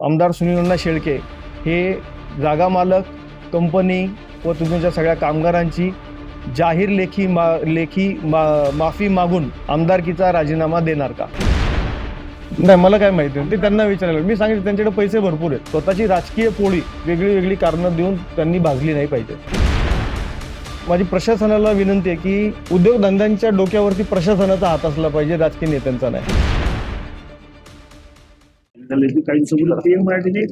आमदार सुनील शेळके हे जागा मालक कंपनी व तुमच्या सगळ्या कामगारांची जाहीर लेखी मा लेखी मा माफी मागून आमदारकीचा राजीनामा देणार का? नाही मला काय माहिती ते त्यांना विचारायला मी सांगितलं त्यांच्याकडे पैसे भरपूर आहेत. स्वतःची राजकीय पोळी वेगळी वेगळी कारणं देऊन त्यांनी भागली नाही पाहिजे. माझी प्रशासनाला विनंती आहे की उद्योगधंद्यांच्या डोक्यावरती प्रशासनाचा हात असला पाहिजे राजकीय नेत्यांचा नाही. झाल्याची काही सोबत पीएम मराठीने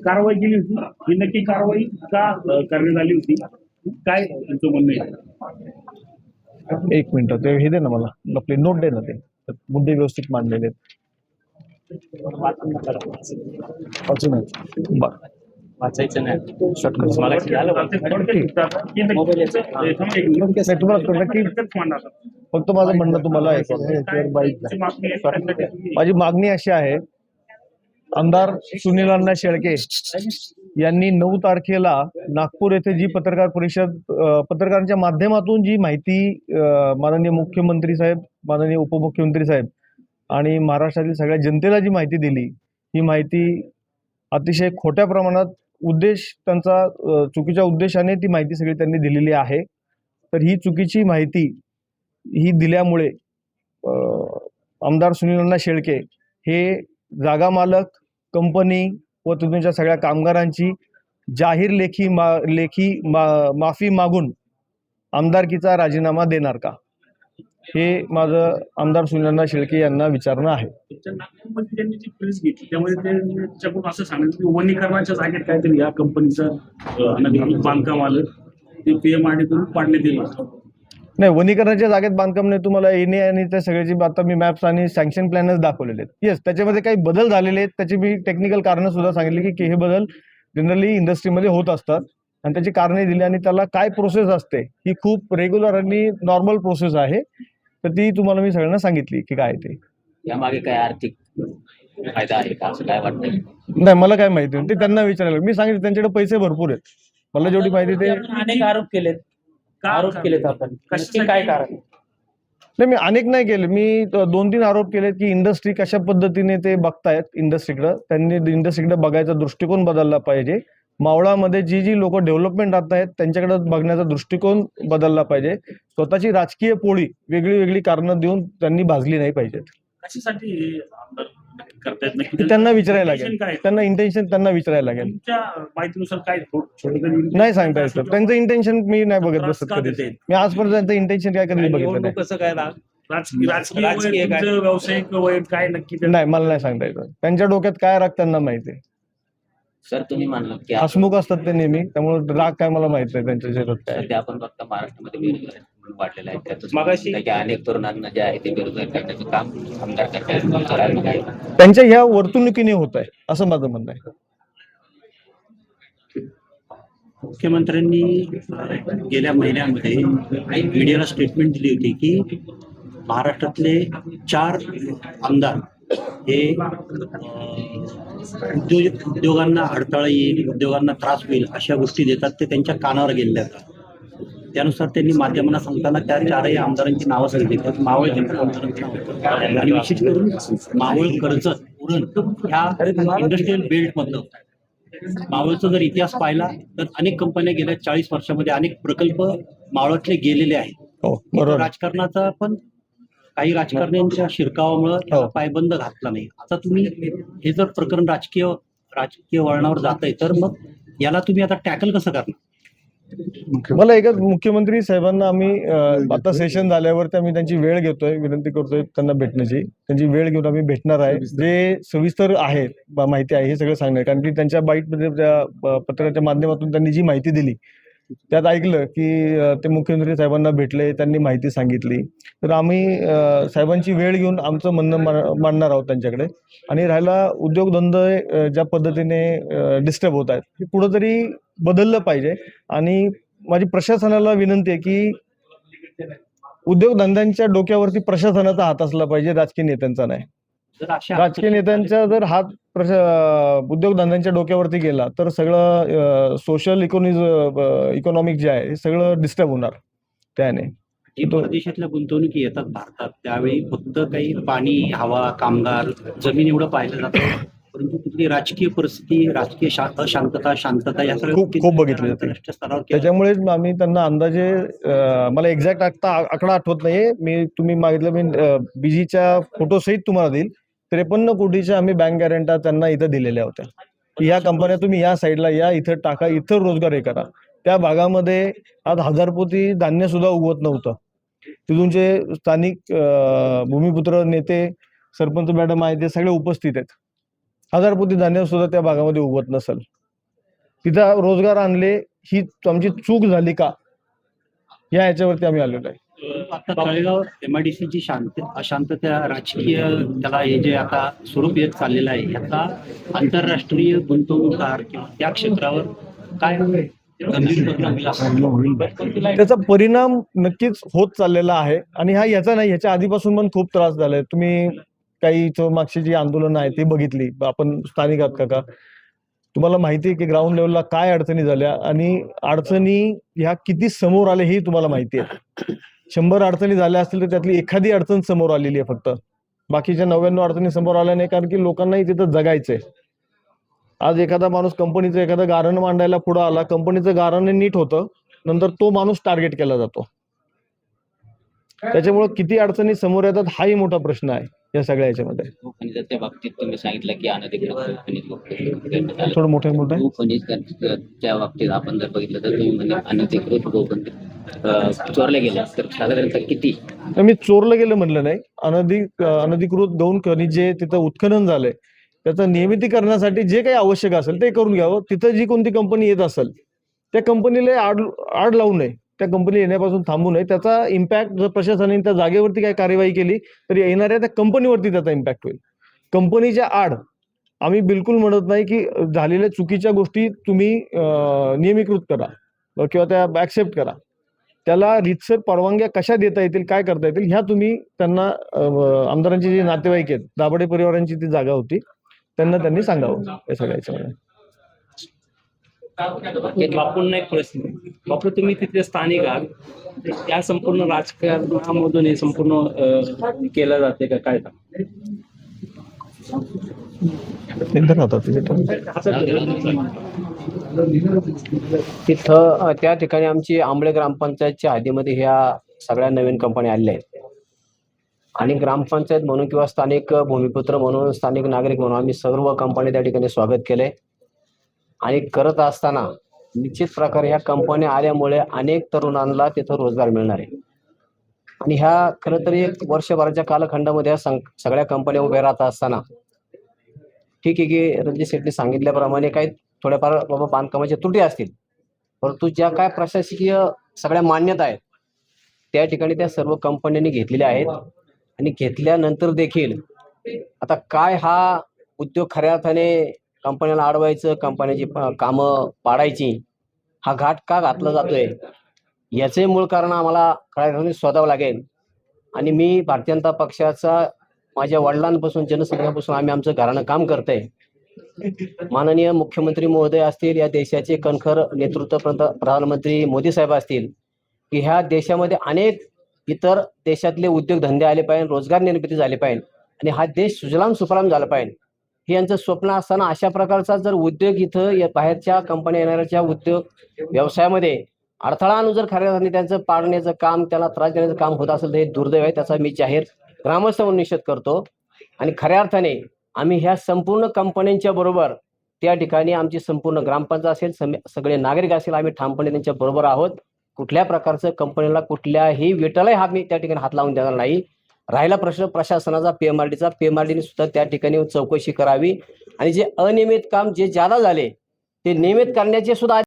कारवाई केली होती. ही नक्की कारवाई का करण्यात आली होती? काय तुमचं म्हणणं आहे? एक मिनिट ते हे दे ना मला. आपले नोट दे ना ते. मुद्दे व्यवस्थित मांडलेले. वाचायचं नाही. शॉर्टकट. मला झालं तुम्हाला. फक्त माझं म्हणणं तुम्हाला माझी मागणी अशी आहे आमदार सुनील अण्णा शेळके यांनी नऊ तारखेला नागपूर येथे जी पत्रकार परिषद पत्रकारांच्या माध्यमातून जी माहिती माननीय मुख्यमंत्री साहेब माननीय उपमुख्यमंत्री साहेब आणि महाराष्ट्रातील सगळ्या जनतेला जी माहिती दिली ही माहिती अतिशय खोट्या प्रमाणात उद्देश त्यांचा चुकीच्या उद्देशाने ती माहिती सगळी त्यांनी दिलेली आहे. तर ही चुकीची माहिती ही दिल्यामुळे आमदार सुनील अण्णा शेळके हे जागा मालक कंपनी व तुमच्या सगळ्या कामगारांची जाहीर लेखी मा लेखी मा माफी मागून आमदारकीचा राजीनामा देणार का? हे माझं आमदार सुनील शेळके यांना विचारणं आहे. वनीकरणाच्या जागेत काहीतरी या कंपनीचं बांधकाम आलं. ते पीएमआरडी करून पाडण्यात येईल. नाही वनीकरणाच्या जागेत बांधकाम नाही तुम्हाला येणे आणि त्या सगळ्याची आता मी मॅप्स आणि सँक्शन प्लॅनच दाखवलेले आहेत. येस त्याच्यामध्ये काही बदल झालेले आहेत त्याची मी टेक्निकल कारणं सुद्धा सांगितली की- की हे बदल जनरली इंडस्ट्रीमध्ये होत असतात आणि त्याची कारणे दिली आणि त्याला काय प्रोसेस असते ही खूप रेग्युलर आणि नॉर्मल प्रोसेस आहे. तर ती तुम्हाला मी सगळ्यांना सांगितली की काय ते. यामागे काय आर्थिक फायदा आहे का असं काय वाटतं नाही मला काय माहिती नाही ते त्यांना विचारायला मी सांगितलं त्यांच्याकडे पैसे भरपूर आहेत. मला जेवढी माहिती ते अनेक आरोप केलेत. आरोप केलेत आपण? नक्की काय कारण? नाही मी अनेक नाही केले. मी दोन तीन आरोप केले की इंडस्ट्री कशा पद्धतीने ते बघतायत इंडस्ट्रीकडं त्यांनी इंडस्ट्रीकडे बघायचा दृष्टिकोन बदलला पाहिजे. मावळामध्ये जी जी लोक डेव्हलपमेंट आणत आहेत त्यांच्याकडे बघण्याचा दृष्टिकोन बदलला पाहिजे. स्वतःची राजकीय पोळी वेगळी वेगळी कारणं देऊन त्यांनी भाजली नाही पाहिजेत. कशासाठी आमदार करतायत नक्की. त्यांना विचारायला लागेल. काय आहे? त्यांना इंटेन्शन त्यांना विचारायला लागेल. तुमच्या माहितीनुसार काय नाही सांगता येत सर. त्यांचं इंटेन्शन मी नाही बघत बसत कधी? मी आजपर्यंत त्यांचं इंटेन्शन काय कधी बघितलं कसं काय राजकीय व्यावसायिक नक्की नाही मला नाही सांगता येत. त्यांच्या डोक्यात काय राग त्यांना माहिती आहे. सर तुम्ही की हसमुख असतात ते नेहमी. त्यामुळे राग काय मला माहीत नाही त्यांच्या शरीरात काय आपण फक्त महाराष्ट्रामध्ये वाढलेला आहे. त्यातच अनेक तरुणांना जे आहे ते बेरोजगार करण्याचं काम आमदार करतात? त्यांच्या ह्या वर्तणुकीने होत आहे असं माझं म्हणणं आहे. मुख्यमंत्र्यांनी गेल्या महिन्यामध्ये मीडियाला स्टेटमेंट दिली होती की महाराष्ट्रातले चार आमदार हे उद्योग उद्योगांना अडथळा येईल उद्योगांना त्रास होईल अशा गोष्टी देतात ते त्यांच्या कानावर गेलेल्या आहेत. त्यानुसार त्यांनी माध्यमांना सांगताना त्या चारही आमदारांची नावं सांगितली. त्यात मावळ हे पण आमदारांचं नाव होतं. आणि विशेष करून मावळ कर्जत उरण ह्या इंडस्ट्रीयल बेल्ट मधलं. मावळचा जर इतिहास पाहिला तर अनेक कंपन्या गेल्या चाळीस वर्षामध्ये अनेक प्रकल्प मावळातले गेलेले आहेत. हो बरोबर. राजकारणाचा पण काही राजकारण्यांच्या शिरकावामुळे त्याला पायबंद घातला नाही. आता तुम्ही हे जर प्रकरण राजकीय राजकीय वळणावर जात आहे तर मग याला तुम्ही आता टॅकल कसं करणार? मला एकच मुख्यमंत्री साहेबांना आम्ही आता सेशन झाल्यावरती आम्ही त्यांची वेळ घेतोय विनंती करतोय त्यांना भेटण्याची. त्यांची वेळ घेऊन आम्ही भेटणार आहे. जे सविस्तर आहे माहिती आहे हे सगळं सांगणार कारण की त्यांच्या बाईटमध्ये त्या प- पत्रकाच्या माध्यमातून त्यांनी जी माहिती दिली त्यात ऐकलं की ते मुख्यमंत्री साहेबांना भेटले त्यांनी माहिती सांगितली. तर आम्ही साहेबांची वेळ घेऊन आमचं म्हणणं मांडणार आहोत त्यांच्याकडे. आणि राहिला उद्योगधंदे ज्या पद्धतीने डिस्टर्ब होत आहेत हे कुठंतरी बदललं पाहिजे. आणि माझी प्रशासनाला विनंती आहे की उद्योगधंद्यांच्या डोक्यावरती प्रशासनाचा हात असला पाहिजे राजकीय नेत्यांचा नाही. जर अशा राजकीय नेत्यांचा जर हात प्रशा उद्योगधंद्यांच्या डोक्यावरती गेला तर सगळं सोशल इकॉनिज इकॉनॉमिक जे आहे सगळं डिस्टर्ब होणार त्याने. परदेशातल्या गुंतवणुकी येतात भारतात त्यावेळी फक्त काही पाणी हवा कामगार जमीन एवढं पाहिलं जातं परंतु तिथली राजकीय परिस्थिती राजकीय अशांतता शांतता या सगळ्या खूप- जाते. आंतरराष्ट्रीय स्तरावर केल्या त्याच्यामुळेच आम्ही त्यांना अंदाजे मला एक्झॅक्ट आत्ता आकडा आठवत नाहीये. मी तुम्ही मागितलं मी बीजीच्या फोटोसहित तुम्हाला देईल. त्रेपन्न कोटीच्या आम्ही बँक गॅरंटा त्यांना इथं दिलेल्या होत्या. की या कंपन्या तुम्ही या साईडला या इथं टाका इथं रोजगार हे करा. त्या भागामध्ये आज हजारपोती धान्य सुद्धा उगवत नव्हतं. तिथून जे स्थानिक भूमिपुत्र नेते सरपंच मॅडम आहेत ते सगळे उपस्थित आहेत. हजारपोती धान्य सुद्धा त्या भागामध्ये उगवत नसेल. तिथं रोजगार आणले ही आमची चूक झाली का? या याच्यावरती आम्ही आलेलो आहे. आता तळेगाव एमआयडीसीची शांत अशांतता राजकीय त्याला हे जे आता स्वरूप येत चाललेलं आहे याचा आंतरराष्ट्रीय गुंतवणूकदार किंवा त्या क्षेत्रावर काय त्याचा परिणाम नक्कीच होत चाललेला आहे आणि हा याचा नाही ह्याच्या आधीपासून पण खूप त्रास झालाय. तुम्ही काही मागची जी आंदोलनं आहेत ती बघितली. आपण स्थानिक आहात का का तुम्हाला माहिती आहे की ग्राउंड लेवलला काय अडचणी झाल्या आणि अडचणी ह्या किती समोर आले हे तुम्हाला माहिती आहे. शंभर अडचणी झाल्या असतील तर त्यातली एखादी अडचण समोर आलेली आहे फक्त. बाकीच्या नव्याण्णव अडचणी समोर आल्या नाही कारण की लोकांनाही तिथं जगायचंय. आज एखादा माणूस कंपनीचं एखादं गारण मांडायला पुढं आला कंपनीचं गारण नीट होतं नंतर तो माणूस टार्गेट केला जातो. त्याच्यामुळे किती अडचणी समोर येतात हाही मोठा प्रश्न आहे. या सगळ्या याच्यामध्ये. भूखनिजाच्या बाबतीत तुम्ही सांगितलं की अनधिकृत. थोडं मोठे मोठे. बाबतीत आपण जर बघितलं तर तुम्ही म्हणजे अनधिकृत चोरले गेले. तर साधारणतः किती? मी चोरलं गेलं म्हणलं नाही. अनधिक अनधिकृत गौण खनिजे तिथं उत्खनन झालंय त्याचं नियमितीकरणासाठी जे काही आवश्यक असेल ते करून घ्यावं. तिथं जी कोणती कंपनी येत असेल त्या कंपनीला आड आड लावू नये. त्या कंपनी येण्यापासून थांबू नये. त्याचा इम्पॅक्ट जर प्रशासनाने त्या जागेवरती काही कार्यवाही केली तर येणाऱ्या त्या कंपनीवरती त्याचा इम्पॅक्ट होईल. कंपनीच्या आड आम्ही बिलकुल म्हणत नाही की झालेल्या चुकीच्या गोष्टी तुम्ही नियमीकृत करा किंवा त्या ऍक्सेप्ट करा. त्याला रितसर परवानग्या कशा देता येतील काय करता येतील ह्या तुम्ही त्यांना आमदारांचे जे नातेवाईक आहेत दाबडे परिवारांची ती जागा होती त्यांना त्यांनी सांगावं. या सगळ्या बापूंना एक प्रश्न. बापू तुम्ही तिथले स्थानिक आहात. या संपूर्ण राजकारणामधून हे संपूर्ण केलं जाते का? काय तिथे. तिथं त्या ठिकाणी आमची आंबळे ग्रामपंचायतच्या हद्दीमध्ये ह्या सगळ्या नवीन कंपन्या आलेल्या आहेत. आणि ग्रामपंचायत म्हणून किंवा स्थानिक भूमिपुत्र म्हणून स्थानिक नागरिक म्हणून आम्ही सर्व कंपनी त्या ठिकाणी स्वागत केले आणि करत असताना निश्चित प्रकारे ह्या कंपन्या आल्यामुळे अनेक तरुणांना तिथं रोजगार मिळणार आहे. आणि ह्या खरं तरी एक वर्षभराच्या कालखंडामध्ये ह्या सं- सगळ्या कंपन्या उभ्या राहत असताना ठीक आहे की रणजित शेट्टी सांगितल्याप्रमाणे काही थोड्याफार बाबा बांधकामाच्या त्रुटी असतील. परंतु ज्या काय प्रशासकीय सगळ्या मान्यता आहेत त्या ठिकाणी त्या सर्व कंपन्यांनी घेतलेल्या आहेत. आणि घेतल्यानंतर देखील आता काय हा उद्योग खऱ्या अर्थाने कंपन्याला अडवायचं कंपन्याची कामं पाडायची हा घाट का घातला जातोय? याचे मूळ कारण आम्हाला खऱ्या शोधावं लागेल. आणि मी भारतीय जनता पक्षाचा माझ्या वडिलांपासून जनसंघापासून आम्ही आमचं घराणं काम करतोय. माननीय मुख्यमंत्री महोदय असतील या देशाचे कणखर नेतृत्व प्रधानमंत्री मोदी साहेब असतील की ह्या देशामध्ये अनेक इतर देशातले उद्योगधंदे आले पाहिजे रोजगार निर्मिती झाली पाहिजे आणि हा देश सुजलाम सुफलाम झाला पाहिजे. हे यांचं स्वप्न असताना अशा प्रकारचा जर उद्योग इथं या बाहेरच्या कंपन्या येणाऱ्याच्या उद्योग व्यवसायामध्ये अडथळा आणून जर खऱ्या अर्थाने त्यांचं पाडण्याचं काम त्याला त्रास देण्याचं काम होत असेल तर हे दुर्दैव आहे त्याचा मी जाहीर ग्रामस्थ म्हणून निषेध करतो. आणि खऱ्या अर्थाने आम्ही ह्या संपूर्ण कंपन्यांच्या बरोबर त्या ठिकाणी आमची संपूर्ण ग्रामपंचायत असेल सगळे नागरिक असेल आम्ही ठामपणे त्यांच्या बरोबर आहोत. कुठल्या प्रकारचं कंपनीला कुठल्याही विटालाही हा मी त्या ठिकाणी हात लावून देणार नाही. राहिला प्रश्न प्रशासनाचा पीएमआरडीचा पीएमआरडीने सुद्धा त्या ठिकाणी चौकशी करावी. आणि जे अनियमित काम जे ज्यादा झाले ते नियमित करण्याचे सुद्धा